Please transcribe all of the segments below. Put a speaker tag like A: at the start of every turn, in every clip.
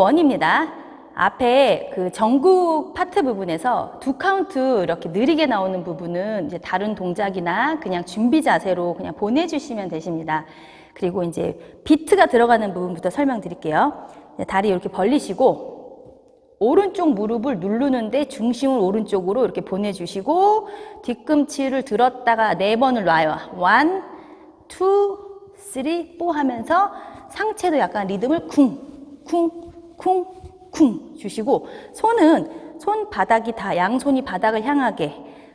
A: 자, 파트 1입니다. 앞에 그 전국 파트 부분에서 두 카운트 이렇게 느리게 나오는 부분은 이제 다른 동작이나 그냥 준비 자세로 그냥 보내주시면 되십니다. 그리고 이제 비트가 들어가는 부분부터 설명드릴게요. 다리 이렇게 벌리시고 오른쪽 무릎을 누르는데 중심을 오른쪽으로 이렇게 보내주시고 뒤꿈치를 들었다가 네 번을 놔요. 원, 투, 쓰리, 포 하면서 상체도 약간 리듬을 쿵, 쿵, 쿵, 쿵 주시고 손은 손바닥이 다 양손이 바닥을 향하게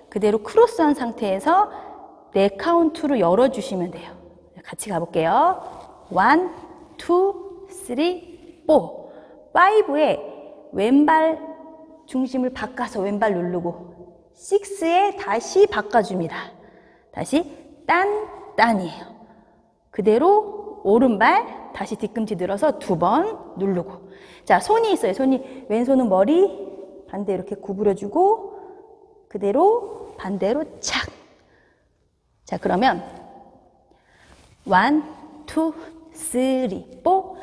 A: 그대로 크로스한 상태에서 네 카운트로 열어주시면 돼요. 같이 가볼게요. 원, 투, 쓰리, 포. 파이브에 왼발 중심을 바꿔서 왼발 누르고 식스에 다시 바꿔줍니다. 다시 딴, 딴이에요. 그대로 오른발 다시 뒤꿈치 들어서 두 번 누르고 자 손이 있어요. 손이 왼손은 머리 반대 이렇게 구부려주고 그대로 반대로 착 자 그러면 원, 투, 쓰리, 포,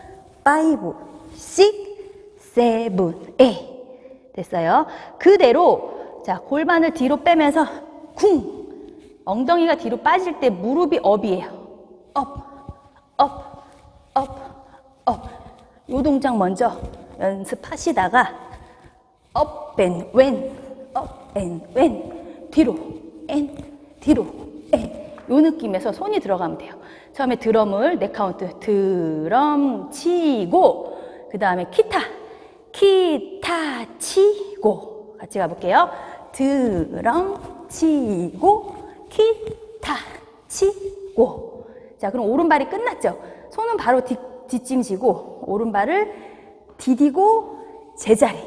A: 파이브, 식, 세븐, 에잇 됐어요. 그대로 자 골반을 뒤로 빼면서 쿵. 엉덩이가 뒤로 빠질 때 무릎이 업이에요. 업, 업. 요 동작 먼저 연습하시다가 업, 앤, 왼, 업, 앤, 왼, 뒤로, 앤, 뒤로, 앤. 요 느낌에서 손이 들어가면 돼요. 처음에 드럼을 네 카운트 드럼 치고 그 다음에 기타 기타 치고 같이 가볼게요. 드럼 치고 기타 치고 자, 그럼 오른발이 끝났죠? 손은 바로 뒷, 뒷짐지고, 오른발을 디디고, 제자리.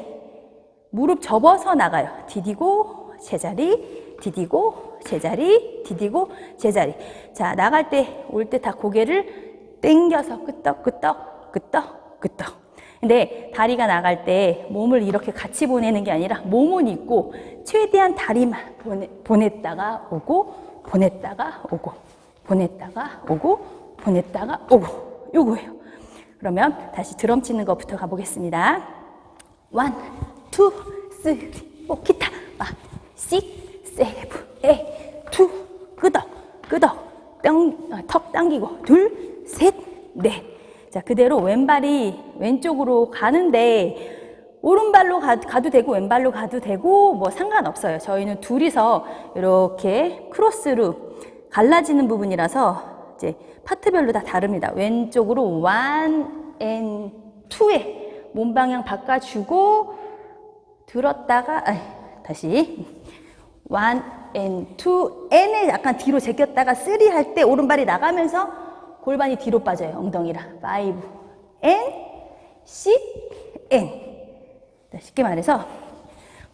A: 무릎 접어서 나가요. 디디고, 제자리, 디디고, 제자리, 디디고, 제자리. 자, 나갈 때, 올 때 다 고개를 땡겨서 끄떡, 끄떡, 끄떡, 끄떡. 근데 다리가 나갈 때 몸을 이렇게 같이 보내는 게 아니라 몸은 있고, 최대한 다리만 보내, 보냈다가 오고, 보냈다가 오고. 보냈다가 오고 보냈다가 오고 요거예요. 그러면 다시 드럼 치는 것부터 가보겠습니다. 원, 투, 쓰리, 포, 기타, 파, 식, 세븐, 에잇, 투, 끄덕, 끄덕, 땅, 아, 턱 당기고 둘, 셋, 넷. 자 그대로 왼발이 왼쪽으로 가는데 오른발로 가, 가도 되고 왼발로 가도 되고 뭐 상관없어요. 저희는 둘이서 이렇게 크로스로 갈라지는 부분이라서 이제 파트별로 다 다릅니다. 왼쪽으로 one and two에 몸 방향 바꿔주고 들었다가 아이, 다시 one and two n을 약간 뒤로 제꼈다가 three 할때 오른발이 나가면서 골반이 뒤로 빠져요. 엉덩이랑 five and six and 쉽게 말해서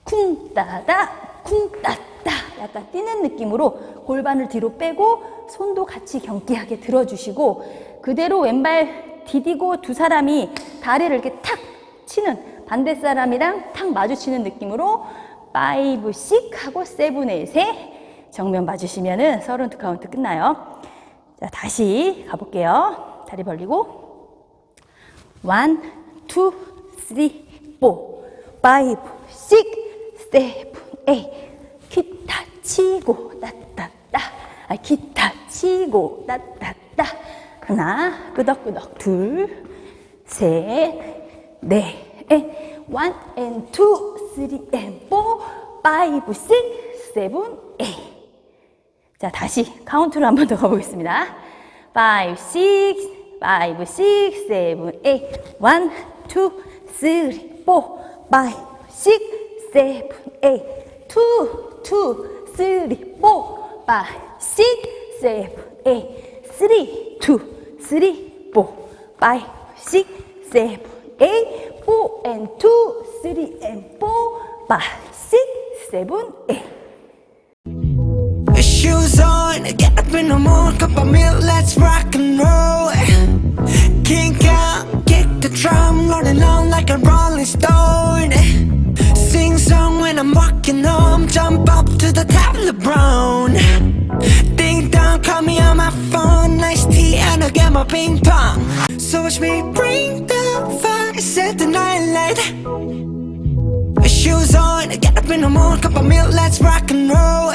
A: 쿵 따다 쿵따 다 약간 뛰는 느낌으로 골반을 뒤로 빼고 손도 같이 경기하게 들어주시고 그대로 왼발 디디고 두 사람이 다리를 이렇게 탁 치는 반대 사람이랑 탁 마주치는 느낌으로 5, 6 하고 7, 8에 정면 봐주시면은 32 카운트 끝나요. 자, 다시 가볼게요. 다리 벌리고 1, 2, 3, 4, 5, 6, 7, 8 기타 치고 따따따 아, 기타 치고 따따따 하나 끄덕끄덕 둘셋넷 원 and two three and four five six seven eight 자 다시 카운트로 한 번 더 가보겠습니다 six five six seven eight one two three four five six seven eight two two, three, four, five, six, seven, eight, three, two, three, four, five, six, seven, eight, four and two, three and four, five, six, seven, eight.
B: Shoes on, get up in the morning, cup of milk, let's rock and roll. Kink out, kick the drum, rolling on like a rolling stone. Walking home, jump up to the top of the brown. Ding dong, call me on my phone, nice tea, and I'll get my ping pong. So watch me bring the fire, set the night light. Shoes on, get up in the morning, cup of milk, let's rock and roll.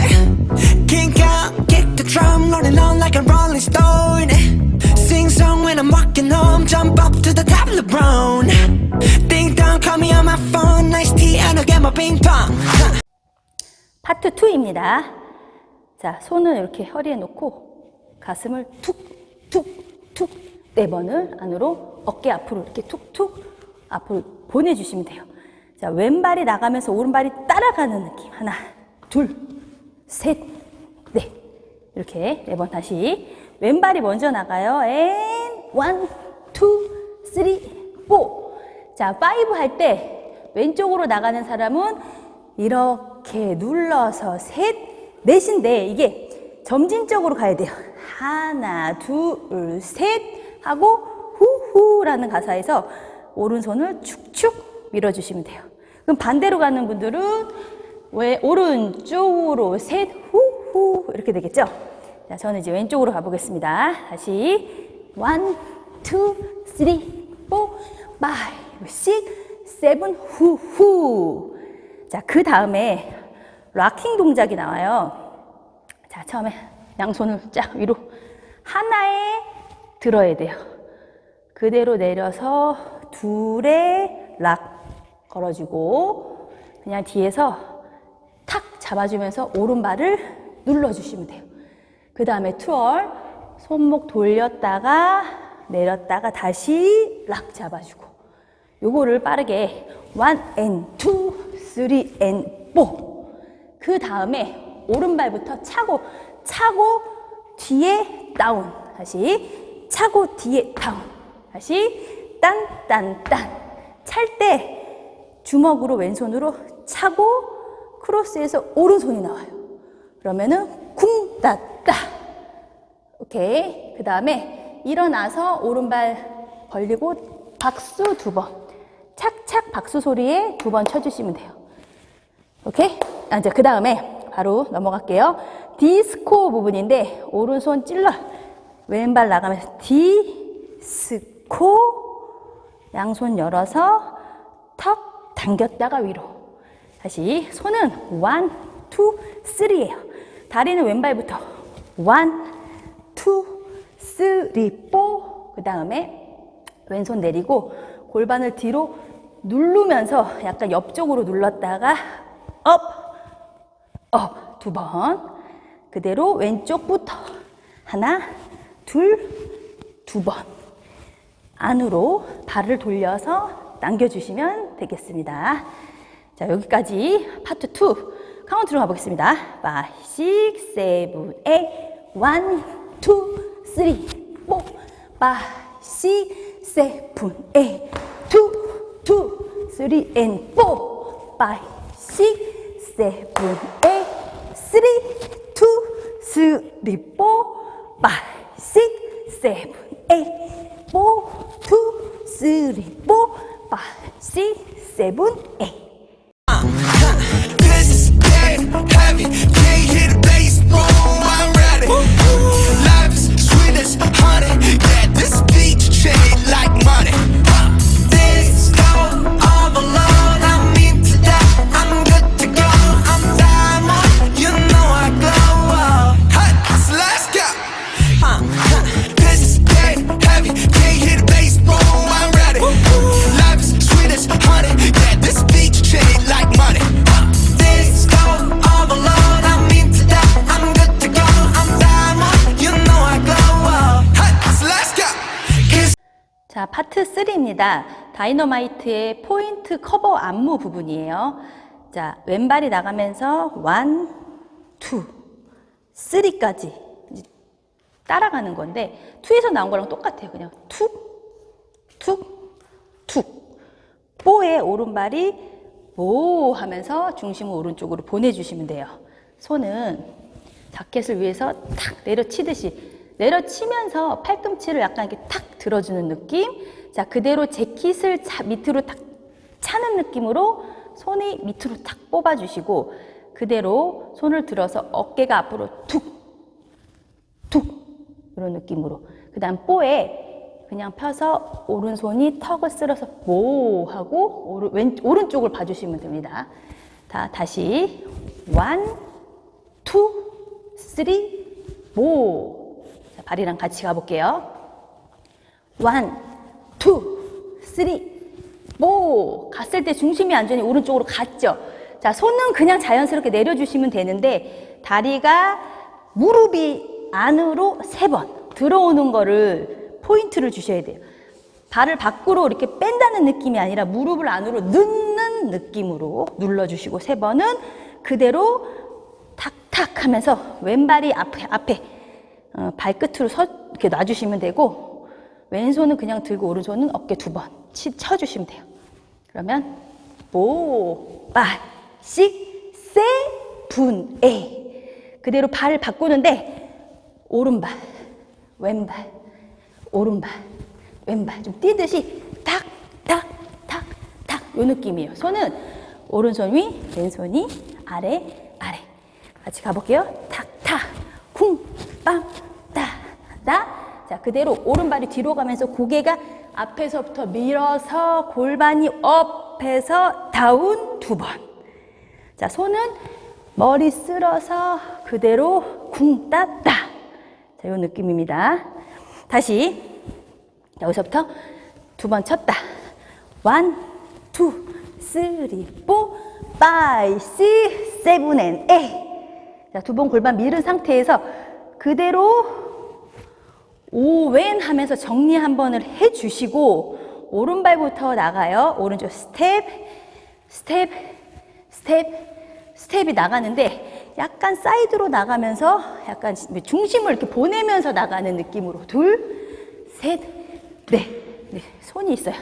B: Kink out, kick the drum, rolling on like a rolling stone. Sing song when I'm walking home, jump up to the top of the brown. Ding dong, call me on my phone, nice tea, and I'll get my ping pong.
A: 파트 2입니다. 자, 손을 이렇게 허리에 놓고 가슴을 툭, 툭, 툭, 네 번을 안으로 어깨 앞으로 이렇게 툭툭 앞으로 보내주시면 돼요. 자, 왼발이 나가면서 오른발이 따라가는 느낌. 하나, 둘, 셋, 넷. 이렇게 네 번 다시. 왼발이 먼저 나가요. 앤, 원, 투, 쓰리, 포. 자, 파이브 할 때 왼쪽으로 나가는 사람은 이렇게 눌러서 셋, 넷인데 이게 점진적으로 가야 돼요. 하나, 둘, 셋 하고 후후라는 가사에서 오른손을 축축 밀어주시면 돼요. 그럼 반대로 가는 분들은 왜 오른쪽으로 셋, 후후 이렇게 되겠죠? 자, 저는 이제 왼쪽으로 가보겠습니다. 다시 원, 투, 쓰리, 포, 파이브, 후후. 자, 그 다음에 락킹 동작이 나와요. 자, 처음에 양손을 쫙 위로 하나에 들어야 돼요. 그대로 내려서 둘에 락 걸어주고 그냥 뒤에서 탁 잡아주면서 오른발을 눌러주시면 돼요. 그 다음에 투얼 손목 돌렸다가 내렸다가 다시 락 잡아주고 요거를 빠르게 원앤 투, 쓰리 앤 포. 그 다음에 오른발부터 차고 차고 뒤에 다운. 다시 차고 뒤에 다운. 다시 딴 딴 딴. 찰 때 주먹으로 왼손으로 차고 크로스해서 오른손이 나와요. 그러면은 쿵따따. 오케이. 그 다음에 일어나서 오른발 벌리고 박수 두 번. 착착 박수 소리에 두 번 쳐주시면 돼요. 오케이? 아, 이제 그 다음에 바로 넘어갈게요. 디스코 부분인데, 오른손 찔러. 왼발 나가면서 디스코. 양손 열어서 턱 당겼다가 위로. 다시 손은 원, 투, 쓰리예요. 다리는 왼발부터 원, 투, 쓰리, 포. 그 다음에 왼손 내리고 골반을 뒤로 누르면서 약간 옆쪽으로 눌렀다가 업, 업두 번. 그대로 왼쪽부터 하나, 둘, 두 번. 안으로 발을 돌려서 당겨주시면 되겠습니다. 자, 여기까지 파트 2 카운트로 가보겠습니다. 5, 6, 7, 8, 1, 2, 3, 4, 5, 6, 7, 8, 2, 2, 3, and 4, 5, 6, 7, 8, three, two, three, four, five, six, seven, eight, four, two, three, four,
B: five, six, seven, eight. Can't hear the bass boom. I'm ready. Life is sweet as honey.
A: 다. 다이너마이트의 포인트 커버 안무 부분이에요. 자, 왼발이 나가면서 1, 2, 3까지 따라가는 건데 2에서 나온 거랑 똑같아요. 그냥 툭, 툭, 툭. 뽀의 오른발이 모 하면서 중심을 오른쪽으로 보내주시면 돼요. 손은 자켓을 위해서 탁 내려치듯이 내려치면서 팔꿈치를 약간 이렇게 탁 들어주는 느낌. 자, 그대로 재킷을 차- 밑으로 탁 차는 느낌으로 손이 밑으로 탁 뽑아주시고 그대로 손을 들어서 어깨가 앞으로 툭, 툭 이런 느낌으로. 그 다음 뽀에 그냥 펴서 오른손이 턱을 쓸어서 모 하고 오른, 왼, 오른쪽을 봐주시면 됩니다. 다, 다시 원, 투, 쓰리, 모. 자, 발이랑 같이 가볼게요. 원, 투, 쓰리, 모. 갔을 때 중심이 완전히 오른쪽으로 갔죠. 자, 손은 그냥 자연스럽게 내려주시면 되는데 다리가 무릎이 안으로 세 번 들어오는 거를 포인트를 주셔야 돼요. 발을 밖으로 이렇게 뺀다는 느낌이 아니라 무릎을 안으로 넣는 느낌으로 눌러주시고 세 번은 그대로 탁탁 하면서 왼발이 앞에, 앞에 어, 발끝으로 서, 이렇게 놔주시면 되고 왼손은 그냥 들고 오른손은 어깨 두 번 쳐주시면 돼요. 그러면 오, 빠, 씩, 세, 분, 에 그대로 발을 바꾸는데 오른발, 왼발, 오른발, 왼발 좀 뛰듯이 탁, 탁, 탁, 탁 요 느낌이에요. 손은 오른손 위, 왼손이 아래, 아래. 같이 가볼게요. 탁, 탁, 쿵, 빵, 따, 따. 자, 그대로 오른발이 뒤로 가면서 고개가 앞에서부터 밀어서 골반이 업해서 다운 두 번. 자, 손은 머리 쓸어서 그대로 따. 자, 요 느낌입니다. 다시. 자, 여기서부터 두 번 쳤다. 원, 투, 쓰리, 포, 파이, 시, 세븐, 앤, 에이. 자, 두 번 골반 밀은 상태에서 그대로 오왼 하면서 정리 한 번을 해 주시고 오른발부터 나가요. 오른쪽 스텝, 스텝, 스텝, 스텝이 나가는데 약간 사이드로 나가면서 약간 중심을 이렇게 보내면서 나가는 느낌으로 둘, 셋, 넷. 네, 손이 있어요.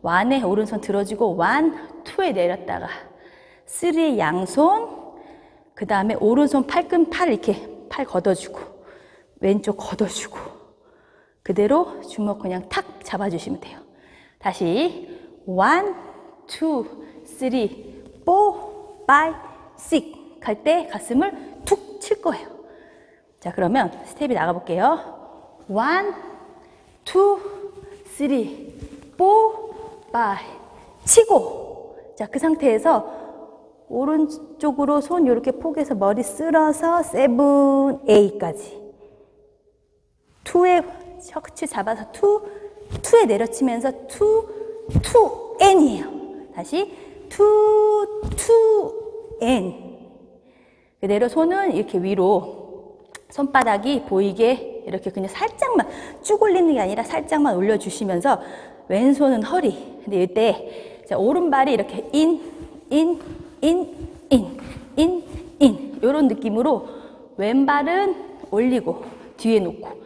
A: 완에 오른손 들어주고 완, 투에 내렸다가 쓰리 양손, 그 다음에 오른손 팔끈 팔 이렇게 팔 걷어주고 왼쪽 걷어주고 그대로 주먹 그냥 탁 잡아주시면 돼요. 다시 원, 투, 쓰리, 포, 파이, 식할때 가슴을 툭 칠 거예요. 자 그러면 스텝이 나가볼게요. 원, 투, 쓰리, 포, 파이 치고 자 그 상태에서 오른쪽으로 손 이렇게 포개서 머리 쓸어서 세븐 에이까지 투에 셔츠 잡아서 투 투에 내려치면서 투 투 N이에요. 다시 투 투 N 그대로 손은 이렇게 위로 손바닥이 보이게 이렇게 그냥 살짝만 쭉 올리는 게 아니라 살짝만 올려주시면서 왼손은 허리. 근데 이때 자, 오른발이 이렇게 인, 인, 인, 인, 인, 인 이런 느낌으로 왼발은 올리고 뒤에 놓고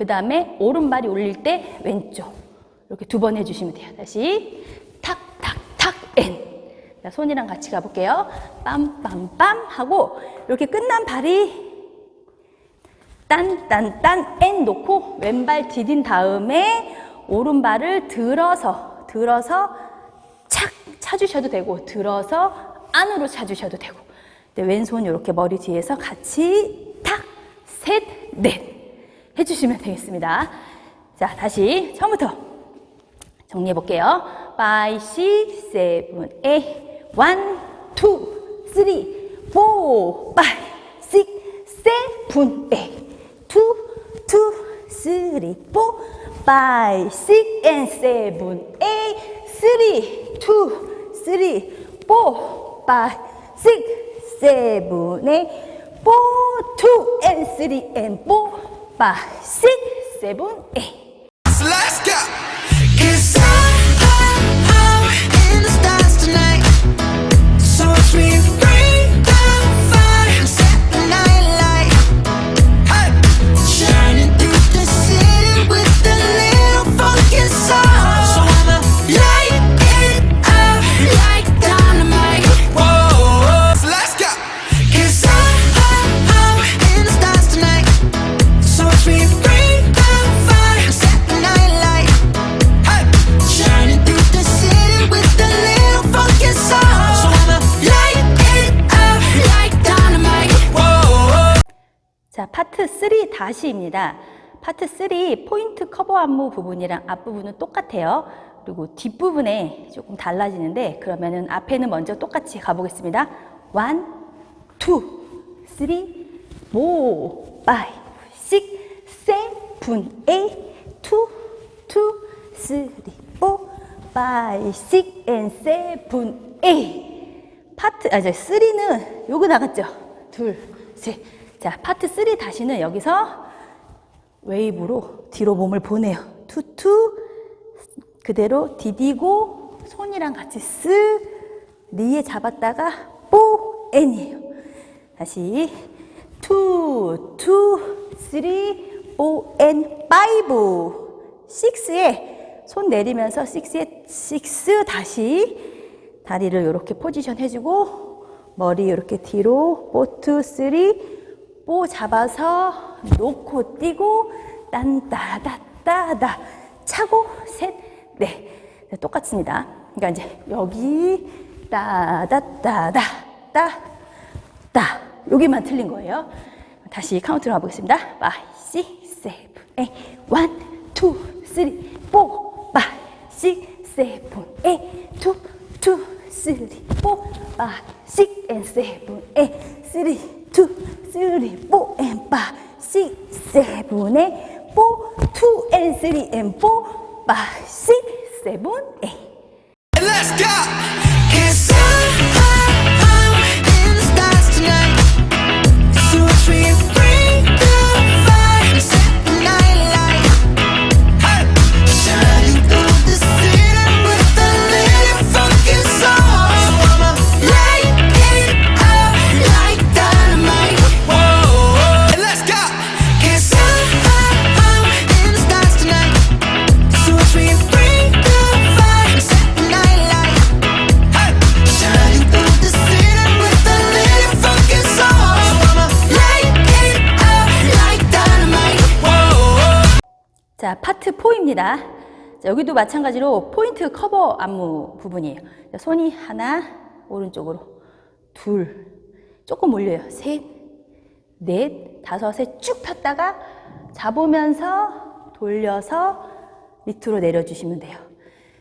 A: 그 다음에 오른발이 올릴 때 왼쪽 이렇게 두 번 해주시면 돼요. 다시 탁, 탁, 탁, 엔. 자, 손이랑 같이 가볼게요. 빰빰빰 하고 이렇게 끝난 발이 딴딴딴 엔 놓고 왼발 디딘 다음에 오른발을 들어서 들어서 착 차주셔도 되고 들어서 안으로 차주셔도 되고 네, 왼손 이렇게 머리 뒤에서 같이 탁, 셋, 넷 해주시면 되겠습니다. 자 다시 처음부터 정리해 볼게요. 5, 6, 7, 8, 1, 2, 3, 4, 5, 6, 7, 8, 2, 2, 3, 4, 5, 6, and 7, 8, 3, 2, 3, 4, 5, 6, 7, 8, 4, 2, and 3, and 4, 5, 6, 7, 8. 자, 파트 3 다시입니다. 파트 3 포인트 커버 안무 부분이랑 앞부분은 똑같아요. 그리고 뒷부분에 조금 달라지는데 그러면은 앞에는 먼저 똑같이 가보겠습니다. 1, 2, 3, 4, 5, 6, 7, 8, 2, 2, 3, 4, 5, 6, and 7, 8. 파트, 아, 저 3는 요거 나갔죠? 둘, 셋. 자, 파트 3 다시는 여기서 웨이브로 뒤로 몸을 보내요. 투투, 그대로 디디고, 손이랑 같이 쓱, 니에 잡았다가, 뽀, 앤이에요. 다시, 투, 투, 쓰리, 오, 앤, 파이브, 식스에 손 내리면서 식스에 식스 다시 다리를 이렇게 포지션 해주고 머리 이렇게 뒤로 포투 쓰리 뽀 잡아서 놓고 뛰고 딴따다따다 차고 셋넷. 똑같습니다. 그러니까 이제 여기 따다따다 따따. 여기만 틀린 거예요. 다시 카운트로 가보겠습니다. 5, 6, 7, 8 1, 2, 3, 4 5, 6, 7, 8 2, 2, 3, 4 5, 6 and 7, 8 3, 2, 3, 4 and 5, 6, 7, 8 4, 2 and 3 and 4 5, 6, 7, 8 파트 4입니다. 자, 여기도 마찬가지로 포인트 커버 안무 부분이에요. 자, 손이 하나, 오른쪽으로, 둘, 조금 올려요. 셋, 넷, 다섯에 쭉 폈다가 잡으면서 돌려서 밑으로 내려주시면 돼요.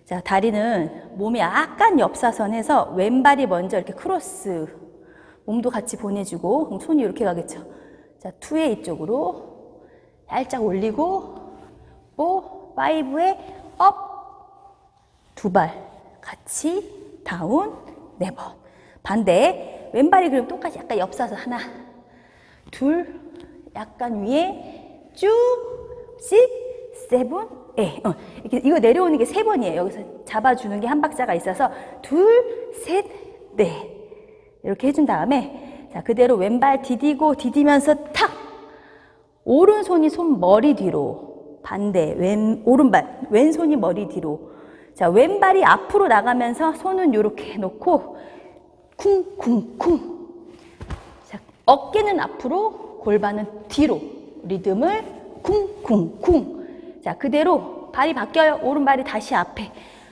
A: 자, 다리는 몸이 약간 옆사선해서 왼발이 먼저 이렇게 크로스, 몸도 같이 보내주고, 그럼 손이 이렇게 가겠죠. 자, 투의 이쪽으로 살짝 올리고, 뽀, 파이브에 업, 두 발. 같이 다운. 네 번. 반대. 왼발이 그럼 똑같이 약간 옆사서 하나, 둘, 약간 위에 쭉, 씩, 세븐, 에. 어, 이렇게 이거 내려오는 게 세 번이에요. 여기서 잡아주는 게 한 박자가 있어서 둘, 셋, 넷 이렇게 해준 다음에 자 그대로 왼발 디디고 디디면서 탁. 오른손이 손 머리 뒤로 반대 왼 오른발 왼손이 머리 뒤로. 자 왼발이 앞으로 나가면서 손은 이렇게 놓고 쿵쿵쿵. 자 어깨는 앞으로 골반은 뒤로. 리듬을 쿵쿵쿵. 자 그대로 발이 바뀌어요. 오른발이 다시 앞에.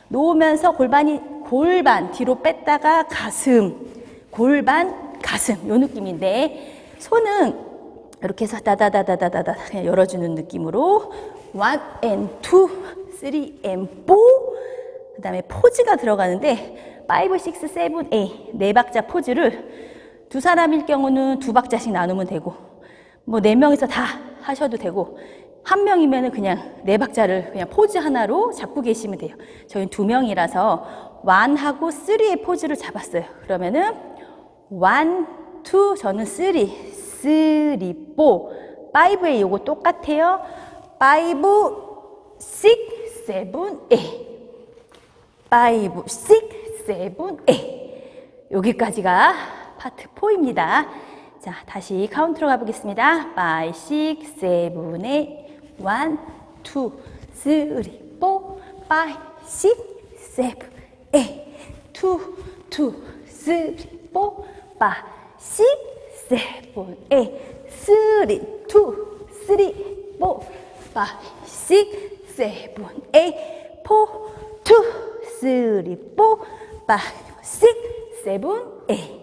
A: 놓으면서 골반이 골반 뒤로 뺐다가 가슴. 골반 가슴. 요 느낌인데 손은 이렇게 해서 다다다다다다다 그냥 열어주는 느낌으로 one and two, three and four 그다음에 포즈가 들어가는데 five, six, seven, eight 네 박자 포즈를 두 사람일 경우는 두 박자씩 나누면 되고 뭐 네 명이서 다 하셔도 되고 한 명이면은 그냥 네 박자를 그냥 포즈 하나로 잡고 계시면 돼요. 저희는 두 명이라서 원하고 쓰리의 포즈를 잡았어요. 그러면은 원, 투, 저는 쓰리, 쓰리, 포, 파이브에 요거 똑같아요. 파이브, 식, 세븐, 에잇. 파이브, 식, 세븐, 에잇. 여기까지가 파트 4입니다. 자, 다시 카운트로 가보겠습니다. 5, 6, 7, 8, 1, 2, 3, 4, 5, 6, 7, 8, 2, 2, 3, 4, 5, 6, 7, 8, 3, 2, 3, 4, 5, 6, 7, 8, 4, 2, 3, 4, 5, 6, 7, 8.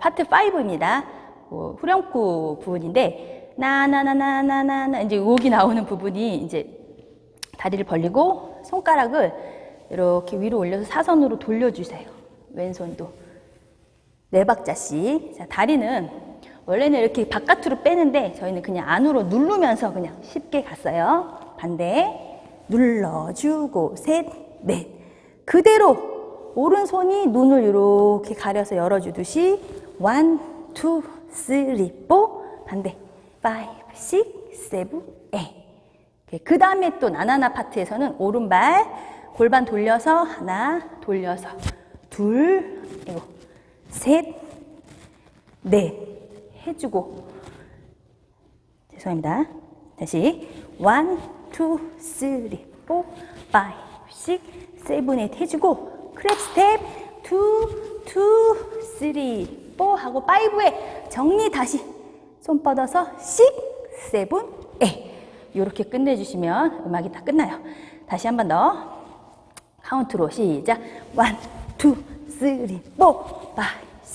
A: 5입니다. 뭐 후렴구 부분인데 나나나나나나나 이제 여기 나오는 부분이 이제 다리를 벌리고 손가락을 이렇게 위로 올려서 사선으로 돌려주세요. 왼손도 네 박자씩. 자, 다리는 원래는 이렇게 바깥으로 빼는데 저희는 그냥 안으로 누르면서 그냥 쉽게 갔어요. 반대 눌러주고 셋, 넷. 그대로 오른손이 눈을 이렇게 가려서 열어주듯이 원, 투, 쓰리, 포 반대. 파이브, 식, 세븐, 에잇. 그 다음에 또 나나나 파트에서는 오른발 골반 돌려서 하나 돌려서 둘 그리고 셋, 넷 해주고. 죄송합니다. 다시. 원, 투, 쓰리, 포, 파이브, 식, 세븐, 에잇 해주고. 크랩 스텝 투, 투, 쓰 4하고 파이브에 정리 다시. 손 뻗어서 식 세븐 에. 이렇게 끝내주시면 음악이 다 끝나요. 다시 한 번 더. 카운트로 시작. 1, 2, 3, 4, 5,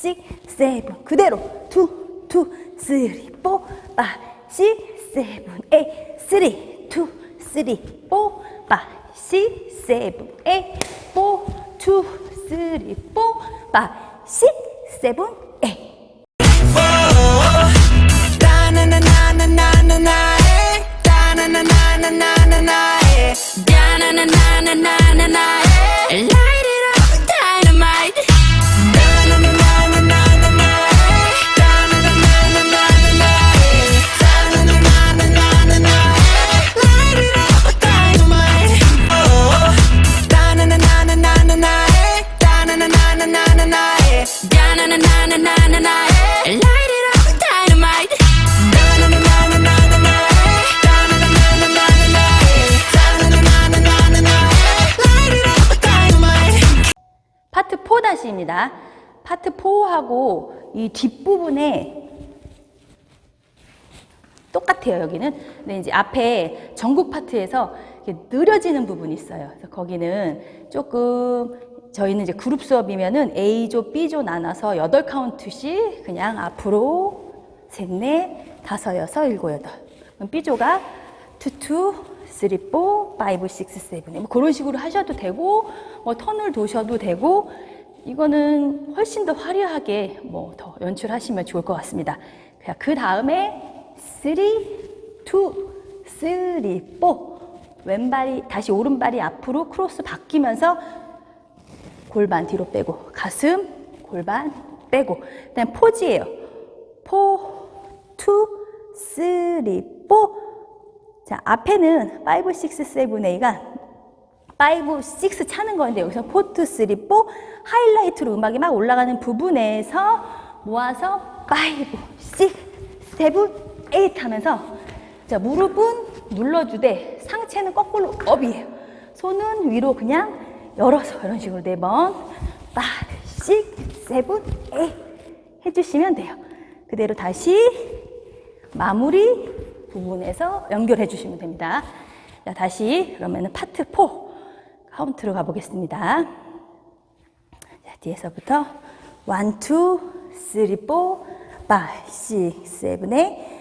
A: 6, 7 그대로.
B: 2, 2, 3, 4, 5, 6, 7, 8 3,
A: 2, 3, 4, 5, 6, 7, 8 4, 2, 3, 4, 5, 6, 7, 똑같아요, 여기는. 근데 이제 앞에 전국 파트에서 느려지는 부분이 있어요. 그래서 거기는 조금 저희는 이제 그룹 수업이면은 A조, B조 나눠서 8카운트씩 그냥 앞으로 셋, 넷, 다섯, 여섯, 일곱, 여덟. 그럼 B조가 투투, 쓰리, 포, 파이브, 식스, 세븐. 뭐 그런 식으로 하셔도 되고, 뭐 턴을 도셔도 되고, 이거는 훨씬 더 화려하게 뭐 더 연출하시면 좋을 것 같습니다. 그 다음에 쓰리, 투, 쓰리, 포. 왼발이 다시 오른발이 앞으로 크로스 바뀌면서 골반 뒤로 빼고 가슴 골반 빼고 그다음 포즈예요. 포, 투, 쓰리, 포. 자 앞에는 5, 6, 7, 8가 5, 6 차는 건데 여기서 4, 2, 3, 4 하이라이트로 음악이 막 올라가는 부분에서 모아서 5, 6, 7, 8 하면서 자 무릎은 눌러주되 상체는 거꾸로 업이에요. 손은 위로 그냥 열어서 이런 식으로 네 번, 5, 6, 7, 8 해주시면 돼요. 그대로 다시 마무리 부분에서 연결해 주시면 됩니다. 자, 다시 그러면은 파트 4 카운트로 가보겠습니다. 자, 뒤에서부터 1, 2, 3, 4, 5, 6, 7, 8